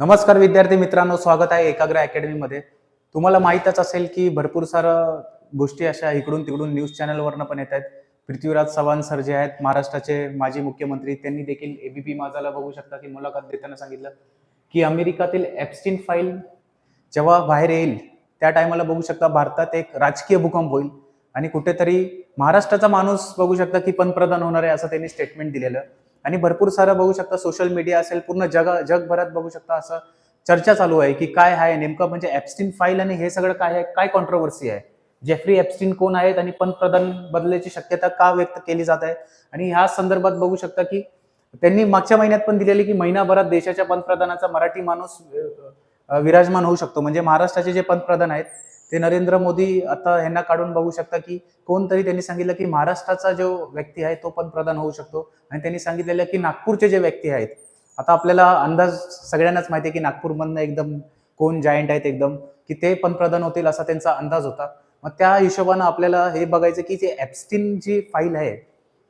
नमस्कार विद्यार्थी मित्रांनो स्वागत आहे एकाग्र अकॅडमीमध्ये. तुम्हाला माहीतच असेल की भरपूर सारं गोष्टी अशा इकडून तिकडून न्यूज चॅनलवरनं पण येत आहेत पृथ्वीराज चव्हाण सर जे आहेत महाराष्ट्राचे माजी मुख्यमंत्री त्यांनी देखील एबीपी माझाला बघू शकता की मुलाखत देताना सांगितलं की अमेरिकातील ॲप्स्टिन फाईल जेव्हा बाहेर येईल त्या टायमाला बघू शकता भारतात एक राजकीय भूकंप होईल. आणि कुठेतरी महाराष्ट्राचा माणूस बघू शकता की पंतप्रधान होणार आहे असं त्यांनी स्टेटमेंट दिलेलं. आणि भरपूर सारं बघू शकता सोशल मीडिया असेल पूर्ण जग जगभरात बघू शकता असं चर्चा चालू आहे की काय आहे नेमकं म्हणजे ॲप्स्टिन फाईल आणि हे सगळं काय आहे काय कॉन्ट्रोवर्सी आहे? जेफ्री ॲप्स्टिन कोण आहेत आणि पंतप्रधान बदलायची शक्यता का व्यक्त केली जात आहे? आणि ह्या संदर्भात बघू शकता की त्यांनी मागच्या महिन्यात पण दिलेली की महिनाभरात देशाच्या पंतप्रधानाचा मराठी माणूस विराजमान होऊ शकतो. म्हणजे महाराष्ट्राचे जे पंतप्रधान आहेत ते नरेंद्र मोदी आता ह्यांना काढून बघू शकता की कोणतरी त्यांनी सांगितलं की महाराष्ट्राचा जो व्यक्ती आहे तो पंतप्रधान होऊ शकतो. आणि त्यांनी सांगितलेलं की नागपूरचे जे व्यक्ती आहेत आता आपल्याला अंदाज सगळ्यांनाच माहिती आहे की नागपूरमधनं एकदम कोण जायंट आहेत एकदम की ते पंतप्रधान होतील असा त्यांचा अंदाज होता. मग त्या हिशोबानं आपल्याला हे बघायचं की जे ॲप्स्टिन जी फाईल आहे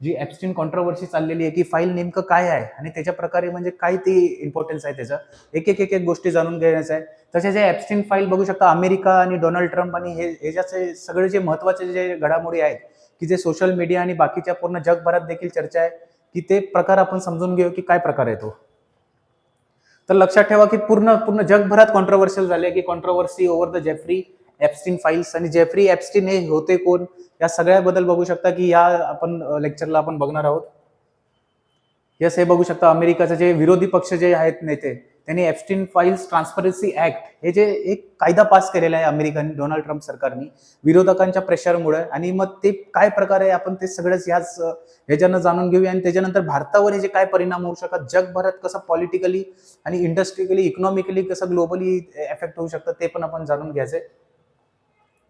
जी ॲब्स्टिन कॉन्ट्रोवर्सी चाललेली आहे की फाईल नेमकं काय आहे आणि त्याच्या प्रकारे म्हणजे काय ती इम्पॉर्टन्स आहे त्याचं? एक एक एक एक गोष्टी जाणून घेण्याचं आहे. तसेच जे ॲप्स्टिन फाईल बघू शकता अमेरिका आणि डोनाल्ड ट्रम्प आणि हे ह्याच्याचे सगळे जे महत्त्वाचे जे घडामोडी आहेत की जे सोशल मीडिया आणि बाकीच्या पूर्ण जगभरात देखील चर्चा आहे की ते प्रकार आपण समजून घेऊ की काय प्रकार आहे तो? तर लक्षात ठेवा की पूर्ण पूर्ण जगभरात कॉन्ट्रोवर्शियल झाले की controversy over the Jeffrey Epstein files आणि जेफ्री ॲप्स्टिन हे होते कोण? या सगळ्याबद्दल बघू शकता की या आपण लेक्चरला आपण बघणार आहोत. यस हे बघू शकता अमेरिकाचे जे विरोधी पक्ष जे आहेत नेते त्यांनी ॲप्स्टिन फाईल्स ट्रान्सपरन्सी ऍक्ट हे जे एक कायदा पास केलेला आहे अमेरिकन डोनाल्ड ट्रम्प सरकारने विरोधकांच्या प्रेशरमुळे आणि मग ते काय प्रकार आहे आपण ते सगळंच याच ह्याच्यानं जाणून घेऊया. आणि त्याच्यानंतर भारतावर हे जे काय परिणाम होऊ शकतात जगभरात कसं पॉलिटिकली आणि इंडस्ट्रिकली इकॉनॉमिकली कसं ग्लोबली इफेक्ट होऊ शकतं ते पण आपण जाणून घ्यायचंय.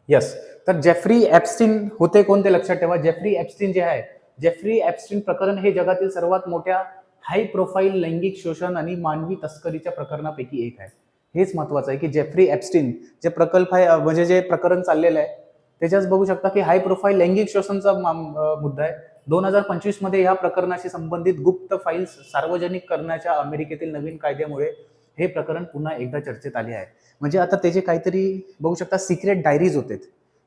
यस तर जेफ्री ॲप्स्टिन होते कोण ते लक्षात ठेवा? जेफ्री ॲप्स्टिन जे आहे जेफ्री ॲप्स्टिन प्रकरण हे जगातील सर्वात मोठ्या हाय प्रोफाईल लैंगिक शोषण आणि मानवी तस्करीच्या प्रकरणापैकी एक आहे. हेच महत्वाचं आहे की जेफ्री ॲप्स्टिन जे प्रकल्प आहे म्हणजे जे प्रकरण चाललेलं आहे त्याच्याच बघू शकता की हाय प्रोफाईल लैंगिक शोषणचा मुद्दा आहे. दोन हजार पंचवीसमध्ये या प्रकरणाशी संबंधित गुप्त फाईल्स सार्वजनिक करण्याच्या अमेरिकेतील नवीन कायद्यामुळे हे प्रकरण पुन्हा एकदा चर्चेत आले आहे. म्हणजे आता त्याचे काहीतरी बघू शकता सिक्रेट डायरीज होते.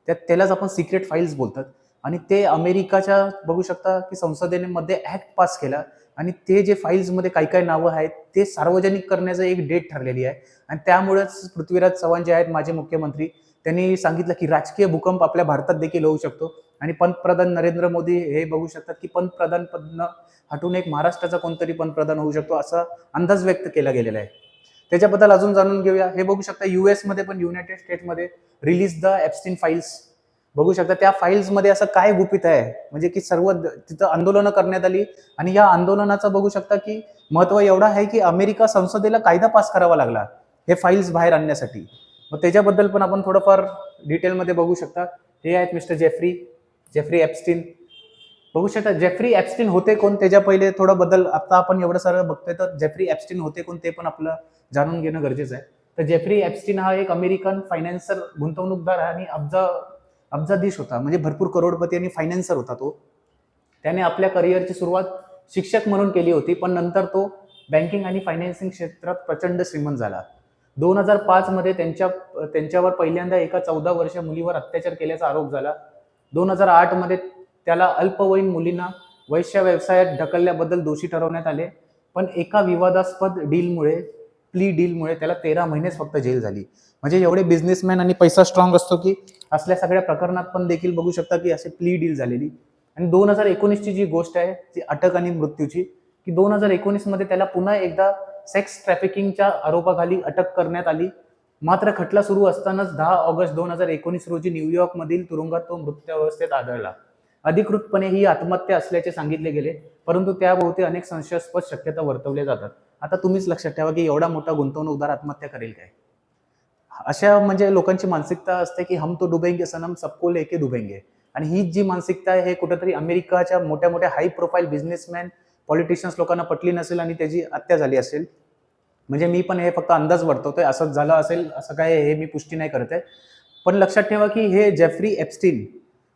त्यात त्यालाच आपण सिक्रेट फाईल्स बोलतात. आणि ते अमेरिकाच्या बघू शकता की संसदेने मध्ये ऍक्ट पास केला. आणि ते जे फाईल्समध्ये काही काही नावं आहेत ते सार्वजनिक करण्याचं एक डेट ठरलेली आहे. आणि त्यामुळेच पृथ्वीराज चव्हाण जे आहेत माजी मुख्यमंत्री त्यांनी सांगितलं की राजकीय भूकंप आपल्या भारतात देखील होऊ शकतो. आणि पंतप्रधान नरेंद्र मोदी हे बघू शकतात की पंतप्रधान पदनं हटून एक महाराष्ट्राचा कोणतरी पंतप्रधान होऊ शकतो असा अंदाज व्यक्त केला गेलेला आहे. त्याच्याबद्दल अजून जाणून घेऊया. हे बघू शकता युएसमध्ये पण युनायटेड स्टेटमध्ये रिलीज द ॲप्स्टिन फाईल्स बघू शकता त्या फाईल्समध्ये असं काय गुपित आहे? म्हणजे की सर्व तिथं आंदोलनं करण्यात आली आणि या आंदोलनाचं बघू शकता की महत्त्व एवढं आहे की अमेरिका संसदेला कायदा पास करावा लागला हे फाईल्स बाहेर आणण्यासाठी. मग त्याच्याबद्दल पण आपण थोडंफार डिटेलमध्ये बघू शकता. हे आहेत मिस्टर जेफ्री जेफ्री ॲप्स्टिन बघू शकता जेफ्री ॲप्स्टिन होते कोण? त्याच्या पहिले थोडं बदल. आता आपण एवढं सारं बघतोय तर जेफ्री ॲप्स्टिन होते कोण ते पण आपलं जाणून घेणं गरजेचं आहे. तर जेफ्री ॲप्स्टिन हा एक अमेरिकन फायनान्सर गुंतवणूकदार आणि अब्जा अब्जाधीश होता. म्हणजे भरपूर करोडपती आणि फायनान्सर होता तो. त्याने आपल्या करिअरची सुरुवात शिक्षक म्हणून केली होती पण नंतर तो बँकिंग आणि फायनान्सिंग क्षेत्रात प्रचंड श्रीमंत झाला. दोन हजार पाचमध्ये त्यांच्या त्यांच्यावर पहिल्यांदा एका चौदा वर्ष मुलीवर अत्याचार केल्याचा आरोप झाला. दोन हजार आठमध्ये त्याला अल्पवयीन मुलींना वैश्य व्यवसायात ढकलल्याबद्दल दोषी ठरवण्यात आले. पण एका विवादास्पद डीलमुळे प्ली डीलमुळे त्याला तेरा महिनेच फक्त जेल झाली. म्हणजे एवढे बिझनेसमॅन आणि पैसा स्ट्रॉंग असतो की असल्या सगळ्या प्रकरणात पण देखील बघू शकता की असे प्ली डील झालेली. आणि दोन हजार एकोणीसची जी गोष्ट आहे ती अटक आणि मृत्यूची की दोन हजार एकोणीसमध्ये त्याला पुन्हा एकदा सेक्स ट्रॅफिकिंगच्या आरोपाखाली अटक करण्यात आली. मात्र खटला सुरू असतानाच दहा ऑगस्ट दोन हजार एकोणीस रोजी न्यूयॉर्कमधील तुरुंगात तो मृत्यूअवस्थेत आढळला. अधिकृतपणे ही आत्महत्या असल्याचे सांगितले गेले परंतु त्याभोवती अनेक संशयास्पद शक्यता वर्तवल्या जातात. आता तुम्हीच लक्षात ठेवा की एवढा मोठा गुंतवणूकदार आत्महत्या करेल काय? अशा म्हणजे लोकांची मानसिकता असते की हम तो डुबेंगे सनम सबको लेके डुबेंगे. आणि ही जी मानसिकता आहे हे कुठेतरी अमेरिकाच्या मोठ्या मोठ्या हाय प्रोफाईल बिझनेसमॅन पॉलिटिशियन्स लोकांना पटली नसेल आणि त्याची हत्या झाली असेल. म्हणजे मी पण हे फक्त अंदाज वर्तवतोय असंच झालं असेल असं काय हे मी पुष्टी नाही करत आहे. पण लक्षात ठेवा की हे जेफ्री एप्स्टीन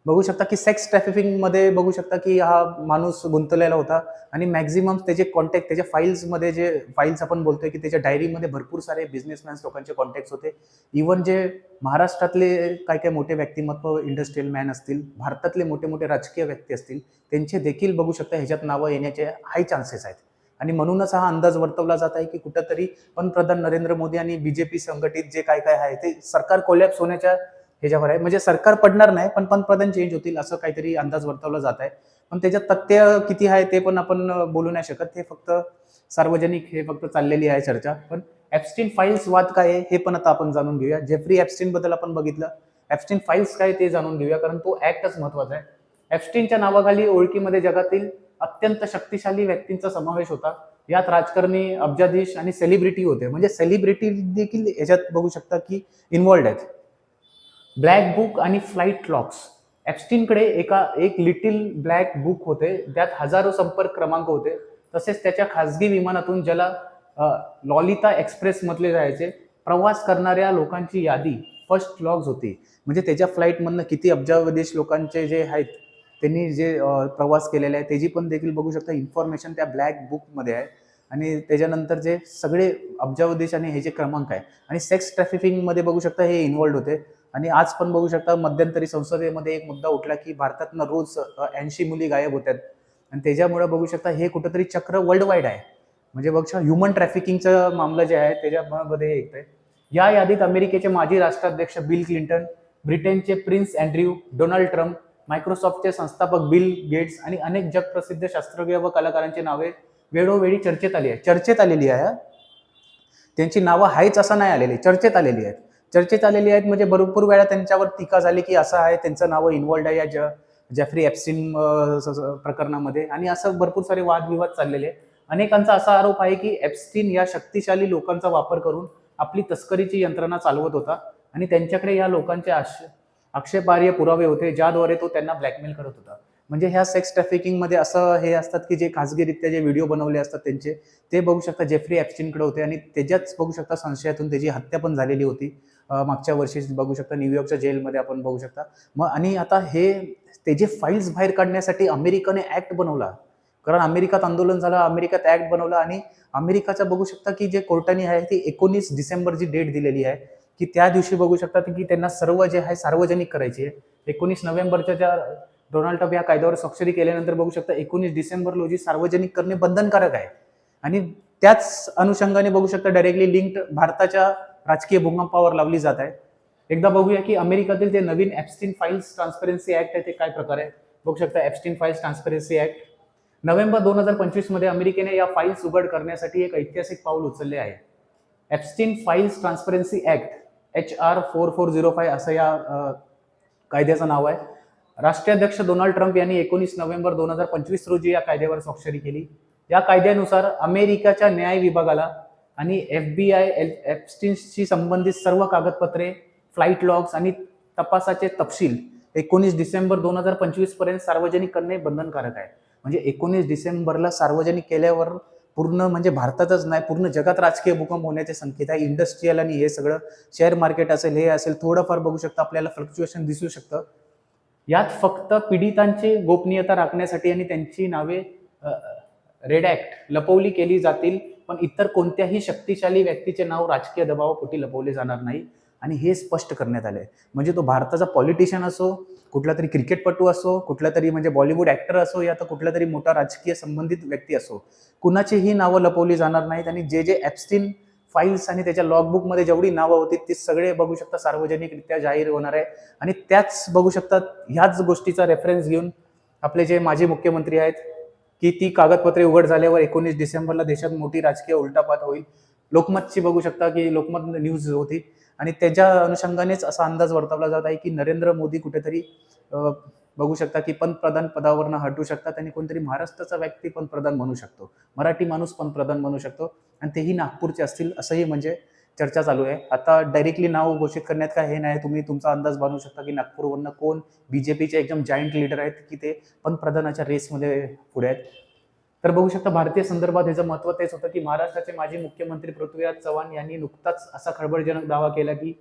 बघू शकता की सेक्स ट्रॅफिकिंगमध्ये बघू शकता की हा माणूस गुंतलेला होता. आणि मॅक्झिमम त्याचे कॉन्टॅक्ट त्याच्या फाईल्समध्ये जे फाईल्स आपण बोलतोय की त्याच्या डायरीमध्ये भरपूर सारे बिझनेसमॅन्स लोकांचे कॉन्टॅक्ट होते. इवन जे महाराष्ट्रातले काय काय मोठे व्यक्तिमत्व इंडस्ट्रियल मॅन असतील भारतातले मोठे मोठे राजकीय व्यक्ती असतील त्यांचे देखील बघू शकता ह्याच्यात नावं येण्याचे हाय चान्सेस आहेत. आणि म्हणूनच हा अंदाज वर्तवला जात आहे की कुठंतरी पंतप्रधान नरेंद्र मोदी आणि बीजेपी संघटित जे काय काय आहे ते सरकार कोलॅप्स होण्याच्या ह्याच्यावर आहे. म्हणजे सरकार पडणार नाही पण पंतप्रधान चेंज होतील असं काहीतरी अंदाज वर्तवला जात आहे. पण त्याच्यात तथ्य किती आहे ते पण आपण बोलू नाही शकत. हे फक्त सार्वजनिक हे फक्त चाललेली आहे चर्चा. पण ॲप्स्टीन फाईल्स वाद काय आहे हे पण आता आपण जाणून घेऊया. जेफ्री ॲप्स्टीन बद्दल आपण बघितलं. ॲप्स्टीन फाईल्स काय ते जाणून घेऊया कारण तो ऍक्टच महत्त्वाचा आहे. ॲप्स्टीनच्या नावाखाली ओळखीमध्ये जगातील अत्यंत शक्तिशाली व्यक्तींचा समावेश होता. यात राजकारणी अब्जाधीश आणि सेलिब्रिटी होते. म्हणजे सेलिब्रिटी देखील याच्यात बघू शकता की इन्वॉल्ड आहेत. ब्लॅक बुक आणि फ्लाईट लॉक्स. ॲप्स्टीनकडे एका एक लिटिल ब्लॅक बुक होते. त्यात हजारो संपर्क क्रमांक होते. तसेच त्याच्या खासगी विमानातून ज्याला लॉलिता एक्सप्रेस म्हटले जायचे प्रवास करणाऱ्या लोकांची यादी फर्स्ट लॉग्स होती. म्हणजे त्याच्या फ्लाईटमधनं किती अब्जावदेश लोकांचे जे आहेत त्यांनी जे प्रवास केलेले आहे त्याची पण देखील बघू शकता. इन्फॉर्मेशन त्या ब्लॅक बुकमध्ये आहे. आणि त्याच्यानंतर जे सगळे अब्जावदेश आणि हे जे क्रमांक आहे. आणि सेक्स ट्रॅफिकिंगमध्ये बघू शकता हे इन्वॉल्ड होते. आणि आज पण बघू शकता मध्यंतरी संसदेमध्ये एक मुद्दा उठला की भारतातनं रोज ऐंशी मुली गायब होत्यात. आणि त्याच्यामुळे बघू शकता हे कुठंतरी चक्र वर्ल्ड वाईड आहे. म्हणजे बघ ह्युमन ट्रॅफिकिंगचं मामला जे आहे त्याच्यामध्ये हे येतंय. या यादीत अमेरिकेचे माजी राष्ट्राध्यक्ष बिल क्लिंटन ब्रिटनचे प्रिन्स अँड्र्यू डोनाल्ड ट्रम्प मायक्रोसॉफ्टचे संस्थापक बिल गेट्स आणि अनेक जगप्रसिद्ध शास्त्रज्ञ व कलाकारांची नावे वेळोवेळी चर्चेत आली आहे चर्चेत आलेली आहे त्यांची नावं आहेच असं नाही आलेली चर्चेत आलेली आहेत. चर्चेत आलेली आहेत. म्हणजे भरपूर वेळा त्यांच्यावर टीका झाली की असं आहे त्यांचं नावं इन्वॉल्ड आहे या ज जेफ्री ॲप्सिन प्रकरणामध्ये. आणि असं भरपूर सारे वादविवाद चाललेले आहेत. अनेकांचा असा आरोप आहे की एप्सिन या शक्तिशाली लोकांचा वापर करून आपली तस्करीची यंत्रणा चालवत होता आणि त्यांच्याकडे या लोकांचे आश आक्षेपार्ह पुरावे होते ज्याद्वारे तो त्यांना ब्लॅकमेल करत होता. म्हणजे ह्या सेक्स ट्रॅफिकिंगमध्ये असं हे असतात की जे खाजगीरित्या जे व्हिडिओ बनवले असतात त्यांचे ते बघू शकता जेफ्री ॲप्स्टिनकडे होते आणि त्याच्याच बघू शकता संशयातून त्याची हत्या पण झालेली होती. मागच्या वर्षी बघू शकता न्यूयॉर्कच्या जेलमध्ये आपण बघू शकता. मग आणि आता हे त्याचे फाईल्स बाहेर काढण्यासाठी अमेरिकेने ॲक्ट बनवला. कारण अमेरिकात आंदोलन झालं अमेरिकात ॲक्ट बनवला आणि अमेरिकाचा बघू शकता की जे कोर्टाने आहे ती एकोणीस डिसेंबर जी डेट दिलेली आहे की त्या दिवशी बघू शकता की त्यांना सर्व जे आहे सार्वजनिक करायची. आहे एकोणीस नोव्हेंबरच्या ज्या डोनाल्ड ट्रम्प या कायद्यावर स्वाक्षरी केल्यानंतर बघू शकता एकोणीस डिसेंबर रोजी सार्वजनिक करणे बंधनकारक आहे. आणि त्याच अनुषंगाने बघू शकता डायरेक्टली लिंक्ड भारताच्या राजकीय भूकंपावर लावली जात आहे. एकदा बघूया की अमेरिकातील जे नवीन ॲप्स्टीन फाईल्स ट्रान्सपरन्सी ऍक्ट आहे ते काय प्रकार आहे? बघू शकता Epstein files transparency act November दोन हजार पंचवीसमध्ये अमेरिकेने या फाईल्स उघड करण्यासाठी एक ऐतिहासिक पाऊल उचलले आहे. Epstein files transparency act H R four four zero five असं या कायद्याचं नाव आहे. राष्ट्राध्यक्ष डोनाल्ड ट्रम्प यांनी एकोणीस नोव्हेंबर दोन हजार पंचवीस रोजी या कायद्यावर स्वाक्षरी केली. या कायद्यानुसार अमेरिकेच्या न्याय विभागाला आणि एफ बी आय एल एप्स्टिनशी संबंधित सर्व कागदपत्रे फ्लाईट लॉग्स आणि तपासाचे तपशील एकोणीस डिसेंबर दोन हजार पंचवीसपर्यंत सार्वजनिक करणे बंधनकारक आहे. म्हणजे एकोणीस डिसेंबरला सार्वजनिक केल्यावर पूर्ण म्हणजे भारतातच नाही पूर्ण जगात राजकीय भूकंप होण्याचे संकेत आहे. इंडस्ट्रीयल आणि हे सगळं शेअर मार्केट असेल हे असेल थोडंफार बघू शकतं आपल्याला फ्लक्च्युएशन दिसू शकतं. यात फक्त पीडितांची गोपनीयता राखण्यासाठी आणि त्यांची नावे रेड ऍक्ट लपवली केली जातील पण इतर कोणत्याही शक्तिशाली व्यक्तीचे नाव राजकीय दबावापोटी लपवले जाणार नाही. आणि हे स्पष्ट करण्यात आले म्हणजे तो भारताचा पॉलिटिशियन असो कुठला तरी क्रिकेटपटू असो कुठला तरी म्हणजे बॉलिवूड ऍक्टर असो या तर कुठला तरी मोठा राजकीय संबंधित व्यक्ती असो कुणाचीही नावं लपवली जाणार नाहीत. आणि जे जे ॲप्स्टिन फाईल्स आणि त्याच्या लॉगबुकमध्ये जेवढी नावं होती ती सगळे बघू शकता सार्वजनिकरित्या जाहीर होणार आहे. आणि त्याच बघू शकतात ह्याच गोष्टीचा रेफरन्स घेऊन आपले जे माजी मुख्यमंत्री आहेत की ती कागदपत्रे उघड झाल्यावर एकोणीस डिसेंबरला देशात मोठी राजकीय उलटापात होईल. लोकमतची बघू शकता की लोकमत न्यूज होती. आणि त्याच्या अनुषंगानेच असा अंदाज वर्तवला जात आहे की नरेंद्र मोदी कुठेतरी बघू शकता की पंतप्रधान पदावरनं हटू शकतात आणि कोणतरी महाराष्ट्राचा व्यक्ती पंतप्रधान बनू शकतो. मराठी माणूस पंतप्रधान बनू शकतो. आणि तेही नागपूरचे असतील असंही म्हणजे चर्चा चालू आहे. आता डायरेक्टली नाव घोषित करण्यात काय हे नाही. तुम्ही तुमचा अंदाज बांधू शकता की नागपूरवरनं कोण बी जे पीचे एकदम जायंट लीडर आहेत की ते पंतप्रधानाच्या रेसमध्ये पुढे आहेत. तर बघू शकता भारतीय संदर्भात ह्याचं महत्त्व तेच होतं की महाराष्ट्राचे माजी मुख्यमंत्री पृथ्वीराज चव्हाण यांनी नुकताच असा खळबळजनक दावा केला की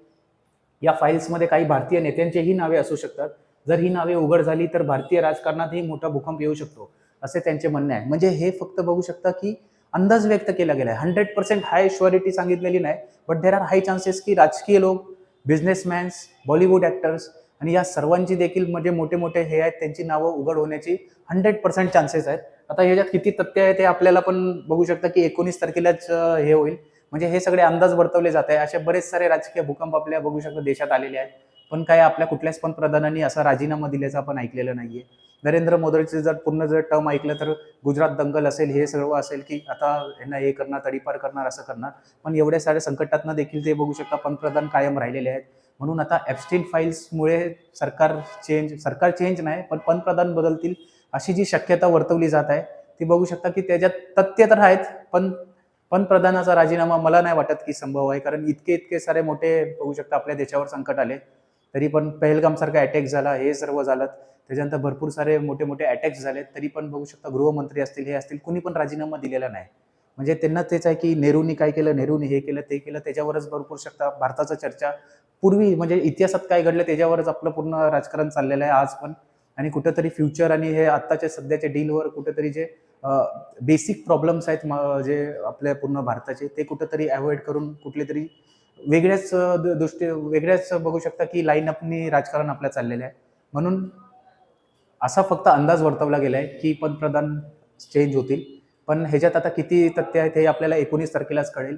या फाईल्समध्ये काही भारतीय नेत्यांचेही नावे असू शकतात. जर ही नावे उघड झाली तर भारतीय राजकारणातही मोठा भूकंप येऊ शकतो असे त्यांचे म्हणणे आहे. म्हणजे हे फक्त बघू शकता की अंदाज व्यक्त केला गेला आहे हंड्रेड पर्सेंट हाय शुअरिटी सांगितलेली नाही but there are high chances की राजकीय लोक बिझनेसमॅन्स बॉलिवूड ॲक्टर्स आणि या सर्वांची देखील म्हणजे मोठे मोठे हे आहेत त्यांची नावं उघड होण्याची हंड्रेड पर्सेंट चान्सेस आहेत. आता ह्याच्यात किती तथ्य आहे ते आपल्याला पण बघू शकता की एकोणीस तारखेलाच हे होईल. म्हणजे हे सगळे अंदाज वर्तवले जात आहे. असे बरेच सारे राजकीय भूकंप आपल्या बघू शकता देशात आलेले आहेत. पण काय आपल्या कुठल्याच पंतप्रधानांनी असा राजीनामा दिल्याचं आपण ऐकलेलं नाहीये. नरेंद्र मोदीचे जर पूर्ण जर टर्म ऐकलं तर गुजरात दंगल असेल हे सर्व असेल की आता यांना हे करणार तडीपार करणार असं करणार. पण एवढ्या साऱ्या संकटातनं देखील ते बघू शकता पंतप्रधान कायम राहिलेले आहेत. म्हणून आता ॲबस्टीन फाईल्समुळे सरकार चेंज सरकार चेंज नाही पण पंतप्रधान बदलतील अशी जी शक्यता वर्तवली जात आहे ती बघू शकता की त्याच्यात तथ्य तर आहेत पण पंतप्रधानाचा राजीनामा मला नाही वाटत की संभव आहे. कारण इतके इतके सारे मोठे बघू शकता आपल्या देशावर संकट आले. तरी पण पहलगामसारखा अटॅक झाला हे सर्व झालं. त्याच्यानंतर भरपूर सारे मोठे मोठे अटॅक्स झाले तरी पण बघू शकता गृहमंत्री असतील हे असतील कुणी पण राजीनामा दिलेला नाही. म्हणजे त्यांना तेच आहे की नेहरूनी काय केलं नेहरूनी हे केलं ते केलं त्याच्यावरच भरपूर शकता भारताचा चर्चा. पूर्वी म्हणजे इतिहासात काय घडलं त्याच्यावरच आपलं पूर्ण राजकारण चाललेलं आहे आज पण. आणि कुठंतरी फ्युचर आणि हे आत्ताच्या सध्याच्या डीलवर कुठंतरी जे बेसिक प्रॉब्लेम्स आहेत म- जे आपल्या पूर्ण भारताचे ते कुठंतरी अवॉइड करून कुठले तरी वेगळ्याच द- दृष्टी वेगळ्याच बघू शकता की लाईन अपनी राजकारण आपल्या चाललेलं आहे. म्हणून असा फक्त अंदाज वर्तवला गेला आहे की पंतप्रधान चेंज होतील. पण ह्याच्यात आता किती तथ्य आहेत हे आपल्याला एकोणीस तारखेलाच कळेल.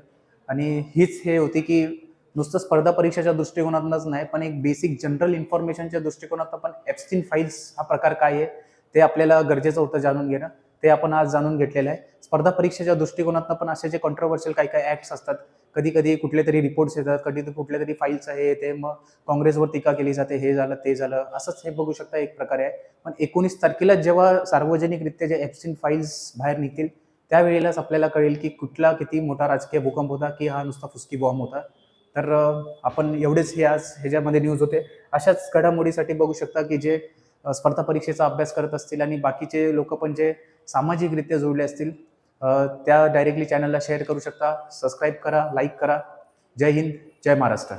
आणि हीच हे होती की नुसतं स्पर्धा परीक्षेच्या दृष्टिकोनातूनच नाही पण एक बेसिक जनरल इन्फॉर्मेशनच्या दृष्टिकोनात पण एप्स्टिन फाईल्स हा प्रकार काय आहे ते आपल्याला गरजेचं होतं जाणून घेणं. ते आपण आज जाणून घेतलेलं आहे. स्पर्धा परीक्षेच्या दृष्टिकोनातून पण असे जे कॉन्ट्रोवर्शियल काही काही ऍक्ट्स असतात कधी कधी कुठले तरी रिपोर्ट्स येतात कधी कुठल्या तरी फाईल्स आहे ते मग काँग्रेसवर टीका केली जाते हे झालं ते झालं असंच हे बघू शकता एक प्रकारे आहे. पण एकोणीस तारखेला जेव्हा सार्वजनिकरित्या जे एप्स्टिन फाईल्स बाहेर निघतील त्यावेळेलाच आपल्याला कळेल की कुठला किती मोठा राजकीय भूकंप होता की हा नुसता फुसकी बॉम्ब होता. तर आपण एवढेच हे आज ह्याच्यामध्ये न्यूज होते. अशाच घडामोडीसाठी बघू शकता की जे स्पर्धा परीक्षेचा अभ्यास करत असतील आणि बाकीचे लोक पण जे सामाजिकरित्या जोडले असतील त्या डायरेक्टली चॅनलला शेअर करू शकता सबस्क्राईब करा लाईक करा. जय हिंद जय महाराष्ट्र.